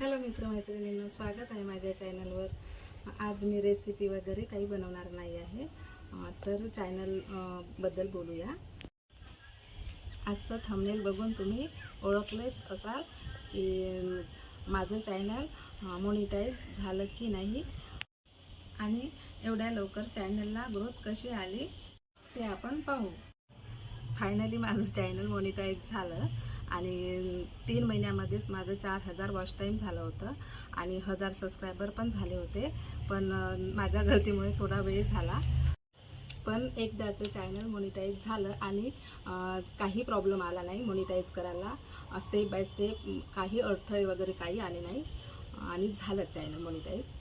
Hello मित्रमैत्रिणींनो स्वागत आहे माझ्या चॅनलवर आज मी रेसिपी वगैरे काही बनवणार नाही आहे. तर चॅनलबद्दल बोलूया. आजचं थंबनेल बघून तुम्ही ओळखलेच असाल की माझं चॅनल मोनिटाईज झालं की नाही. आणि एवढ्या लवकर चॅनलला ग्रोथ कशी आली ते आपण पाहू. फायनली माझं चॅनल मोनिटाईज झालं. आणि तीन महिन्यामध्येच माझं चार हजार वॉच टाईम झालं होतं. आणि हजार सबस्क्रायबर पण झाले होते. पण माझ्या गलतीमुळे थोडा वेळ झाला. पण एकदाचं चॅनल मोनिटाईज झालं आणि काही प्रॉब्लेम आला नाही मोनिटाईज करायला. स्टेप बाय स्टेप काही अडथळे वगैरे काही आले नाही. आणि झालं चॅनल मोनिटाईज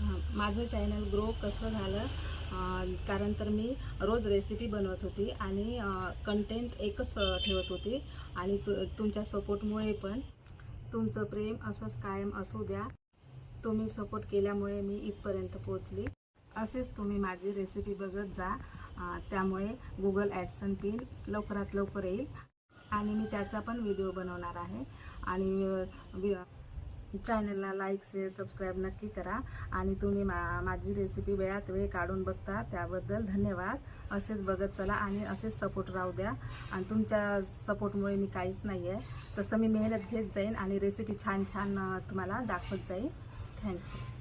हां, माझं चॅनल ग्रो कसं झालं? कारण तर मी रोज रेसिपी बनवत होती आणि कंटेंट एकच ठेवत होती. आणि तु तुमच्या सपोर्टमुळे पण तुमचं प्रेम असंच कायम असू द्या. तुम्ही सपोर्ट केल्यामुळे मी इथपर्यंत पोचली असेच तुम्ही माझी रेसिपी बघत जा. त्यामुळे गुगल ॲडसन पिन लवकरात लवकर येईल. आणि मी त्याचा पण व्हिडिओ बनवणार आहे. आणि वि- चॅनलला लाईक शेअर सबस्क्राईब नक्की करा. आणि तुम्ही मा माझी रेसिपी वेळात वेळ काढून बघता त्याबद्दल धन्यवाद. असेच बघत चला आणि असेच सपोर्ट राहू द्या. आणि तुमच्या सपोर्टमुळे मी काहीच नाही आहे तसं मी मेहनत घेत जाईन आणि रेसिपी छान छान तुम्हाला दाखवत जाईन. थँक्यू